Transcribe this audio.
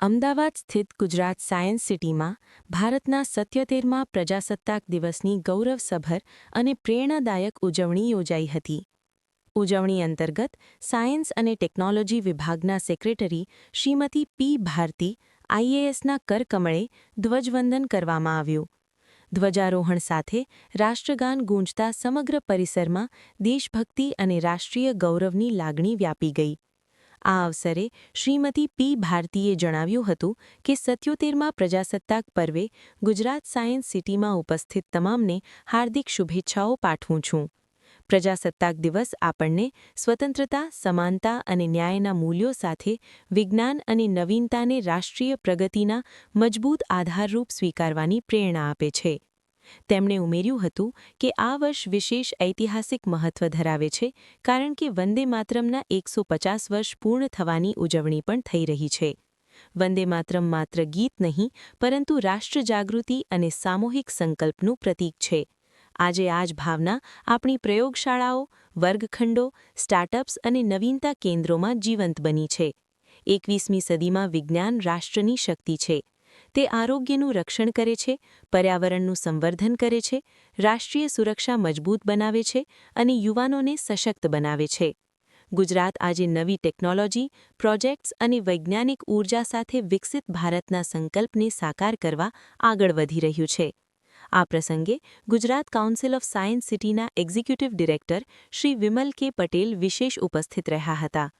અમદાવાદ સ્થિત ગુજરાત સાયન્સ સિટીમાં ભારતના સત્યોતેરમાં પ્રજાસત્તાક દિવસની ગૌરવસભર અને પ્રેરણાદાયક ઉજવણી યોજાઈ હતી. ઉજવણી અંતર્ગત સાયન્સ અને ટેકનોલોજી વિભાગના સેક્રેટરી શ્રીમતી પી ભારતી આઈએએસના કરકમળે ધ્વજવંદન કરવામાં આવ્યું. ધ્વજારોહણ સાથે રાષ્ટ્રગાન ગૂંજતા સમગ્ર પરિસરમાં દેશભક્તિ અને રાષ્ટ્રીય ગૌરવની લાગણી વ્યાપી ગઈ. આ અવસરે શ્રીમતી પી ભારતીએ જણાવ્યું હતું કે સત્યોતેરમાં પ્રજાસત્તાક પર્વે ગુજરાત સાયન્સ સિટીમાં ઉપસ્થિત તમામને હાર્દિક શુભેચ્છાઓ પાઠવું છું. પ્રજાસત્તાક દિવસ આપણને સ્વતંત્રતા, સમાનતા અને ન્યાયના મૂલ્યો સાથે વિજ્ઞાન અને નવીનતાને રાષ્ટ્રીય પ્રગતિના મજબૂત આધારરૂપ સ્વીકારવાની પ્રેરણા આપે છે. તેમણે ઉમેર્યું હતું કે આ વર્ષ વિશેષ ઐતિહાસિક મહત્વ ધરાવે છે, કારણ કે વંદે માતરમના એકસો પચાસ વર્ષ પૂર્ણ થવાની ઉજવણી પણ થઈ રહી છે. વંદે માતરમ માત્ર ગીત નહીં, પરંતુ રાષ્ટ્ર જાગૃતિ અને સામૂહિક સંકલ્પનું પ્રતીક છે. આજે આ જ ભાવના આપણી પ્રયોગશાળાઓ, વર્ગખંડો, સ્ટાર્ટઅપ્સ અને નવીનતા કેન્દ્રોમાં જીવંત બની છે. એકવીસમી સદીમાં વિજ્ઞાન રાષ્ટ્રની શક્તિ છે. તે આરોગ્યનું રક્ષણ કરે છે, પર્યાવરણનું સંવર્ધન કરે છે, રાષ્ટ્રીય સુરક્ષા મજબૂત બનાવે છે અને યુવાનોને સશક્ત બનાવે છે. ગુજરાત આજે નવી ટેકનોલોજી, પ્રોજેક્ટ્સ અને વૈજ્ઞાનિક ઊર્જા સાથે વિકસિત ભારતના સંકલ્પને સાકાર કરવા આગળ વધી રહ્યું છે. આ પ્રસંગે ગુજરાત કાઉન્સિલ ઓફ સાયન્સ સિટીના executive director Shri Vimal K Patel વિશેષ ઉપસ્થિત રહ્યા હતા.